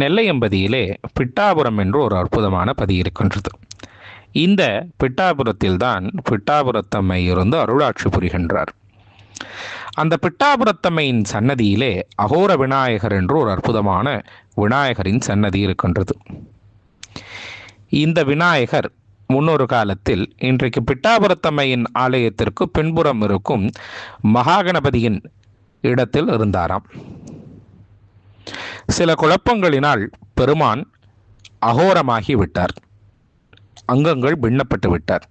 நெல்லையம்பதியிலே பிட்டாபுரம் என்று ஒரு அற்புதமான பதி இருக்கின்றது. இந்த பிட்டாபுரத்தில்தான் பிட்டாபுரத்தம்மை இருந்து அருளாட்சி புரிகின்றார். அந்த பிட்டாபுரத்தம்மையின் சன்னதியிலே அகோர விநாயகர் என்று ஒரு அற்புதமான விநாயகரின் சன்னதி இருக்கின்றது. இந்த விநாயகர் முன்னொரு காலத்தில் இன்றைக்கு பிட்டாபுரத்தம்மையின் ஆலயத்திற்கு பின்புறம் இருக்கும் மகாகணபதியின் இடத்தில் இருந்தாராம். சில குழப்பங்களினால் பெருமான் அகோரமாகி விட்டார். அங்கங்கள் பின்னப்பட்டு விட்டார்.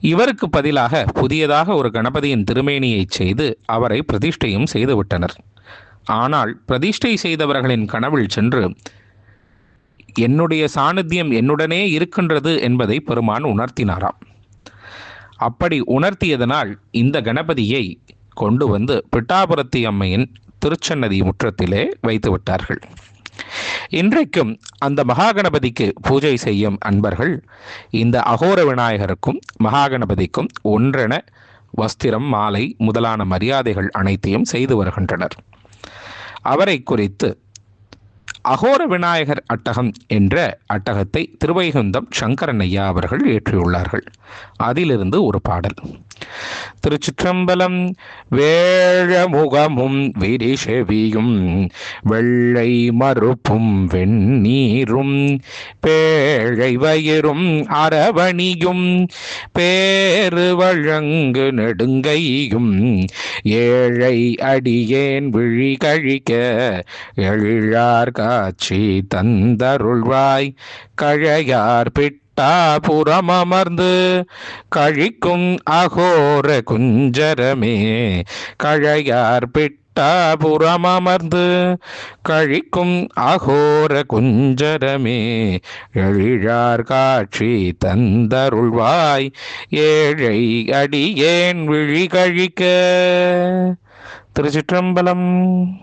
இவருக்கு பதிலாக புதியதாக ஒரு கணபதியின் திருமேனியை செய்து அவரை பிரதிஷ்டையும் செய்துவிட்டனர் ஆனால் பிரதிஷ்டை செய்தவர்களின் கனவில் சென்று என்னுடைய சாநித்தியம் என்னுடனே இருக்கின்றது என்பதை பெருமான் உணர்த்தினாராம். அப்படி உணர்த்தியதனால் இந்த கணபதியை கொண்டு வந்து பிட்டாபுரத்தி அம்மையின் திருச்சன்னதி முற்றத்திலே வைத்து விட்டார்கள். இன்றைக்கும் அந்த மகாகணபதிக்கு பூஜை செய்யும் அன்பர்கள் இந்த அகோர விநாயகருக்கும் மகாகணபதிக்கும் ஒன்றென வஸ்திரம் மாலை முதலான மரியாதைகள் அனைத்தையும் செய்து வருகின்றனர். அவரை குறித்து அகோர விநாயகர் அட்டகம் என்ற அட்டகத்தை திருவைகுந்தம் சங்கரனையா அவர்கள் ஏற்றியுள்ளார்கள். அதிலிருந்து ஒரு பாடல். திருச்சிற்றம்பலம் வேழமுகமும் விரிசெவியும் வெள்ளை மறுப்பும் வெண்ணீரும் பேழை வயிறும் அரவணியும் பேரு வழங்கு நெடுங்கையும் ஏழை அடியேன் விழி கழிக்க எழிலார் காட்சி தந்தருள்வாய். கழையார் பிட்டாபுரம் புறமமர்ந்து கழிக்கும் அகோர குஞ்சரமே. கழையார் பிட்டாபுரம் அமர்ந்து கழிக்கும் அகோர குஞ்சரமே. எழிழார் காட்சி தந்தருள்வாய். ஏழை அடியேன் விழி கழிக்க திருச்சிற்றம்பலம்.